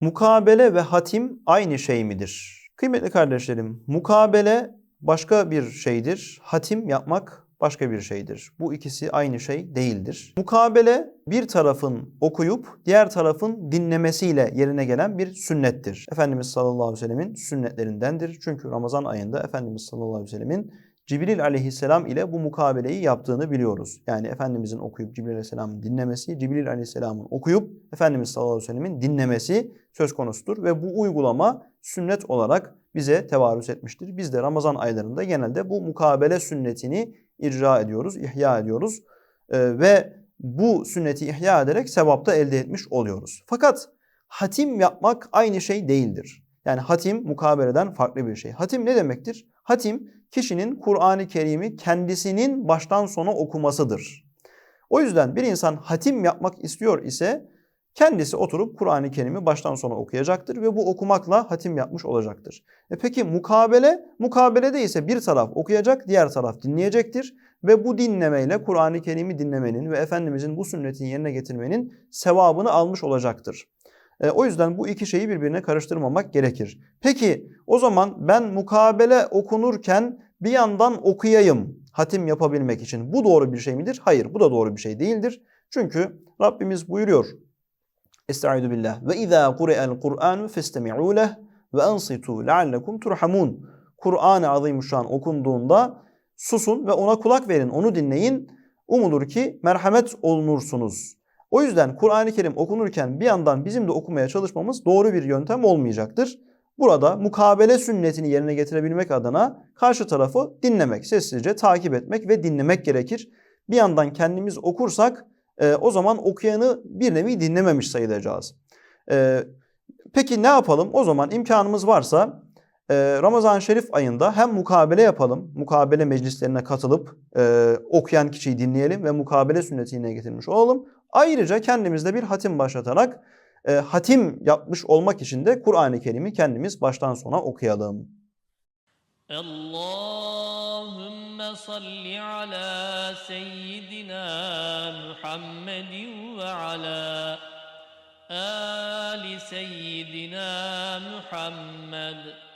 Mukabele ve hatim aynı şey midir? Kıymetli kardeşlerim, mukabele başka bir şeydir. Hatim yapmak başka bir şeydir. Bu ikisi aynı şey değildir. Mukabele bir tarafın okuyup diğer tarafın dinlemesiyle yerine gelen bir sünnettir. Efendimiz sallallahu aleyhi ve sellemin sünnetlerindendir. Çünkü Ramazan ayında Efendimiz sallallahu aleyhi ve sellemin Cibril aleyhisselam ile bu mukabeleyi yaptığını biliyoruz. Yani Efendimizin okuyup Cibril aleyhisselamın dinlemesi, Cibril aleyhisselamın okuyup Efendimiz sallallahu aleyhi ve sellemin dinlemesi söz konusudur. Ve bu uygulama sünnet olarak bize tevarüz etmiştir. Biz de Ramazan aylarında genelde bu mukabele sünnetini icra ediyoruz, ihya ediyoruz. Ee, ve bu sünneti ihya ederek sevapta elde etmiş oluyoruz. Fakat hatim yapmak aynı şey değildir. Yani hatim mukabeleden farklı bir şey. Hatim ne demektir? Hatim kişinin Kur'an-ı Kerim'i kendisinin baştan sona okumasıdır. O yüzden bir insan hatim yapmak istiyor ise kendisi oturup Kur'an-ı Kerim'i baştan sona okuyacaktır ve bu okumakla hatim yapmış olacaktır. E peki mukabele? Mukabelede ise bir taraf okuyacak, diğer taraf dinleyecektir ve bu dinlemeyle Kur'an-ı Kerim'i dinlemenin ve Efendimizin bu sünnetini yerine getirmenin sevabını almış olacaktır. E, o yüzden bu iki şeyi birbirine karıştırmamak gerekir. Peki o zaman ben mukabele okunurken bir yandan okuyayım hatim yapabilmek için. Bu doğru bir şey midir? Hayır bu da doğru bir şey değildir. Çünkü Rabbimiz buyuruyor. Estaizu billah. Ve izâ kure'el Kur'anu festemi'û leh ve ansitu leallekum turhamun. Kur'an-ı Azimuşşan okunduğunda susun ve ona kulak verin, onu dinleyin. Umulur ki merhamet olunursunuz. O yüzden Kur'an-ı Kerim okunurken bir yandan bizim de okumaya çalışmamız doğru bir yöntem olmayacaktır. Burada mukabele sünnetini yerine getirebilmek adına karşı tarafı dinlemek, sessizce takip etmek ve dinlemek gerekir. Bir yandan kendimiz okursak e, o zaman okuyanı bir nevi dinlememiş sayılacağız. E, peki ne yapalım? O zaman imkanımız varsa e, Ramazan-ı Şerif ayında hem mukabele yapalım, mukabele meclislerine katılıp e, okuyan kişiyi dinleyelim ve mukabele sünnetine getirmiş olalım. Ayrıca kendimizde bir hatim başlatarak e, hatim yapmış olmak için de Kur'an-ı Kerim'i kendimiz baştan sona okuyalım. Allahümme salli ala seyyidina Muhammedin ve ala ali seyyidina Muhammed.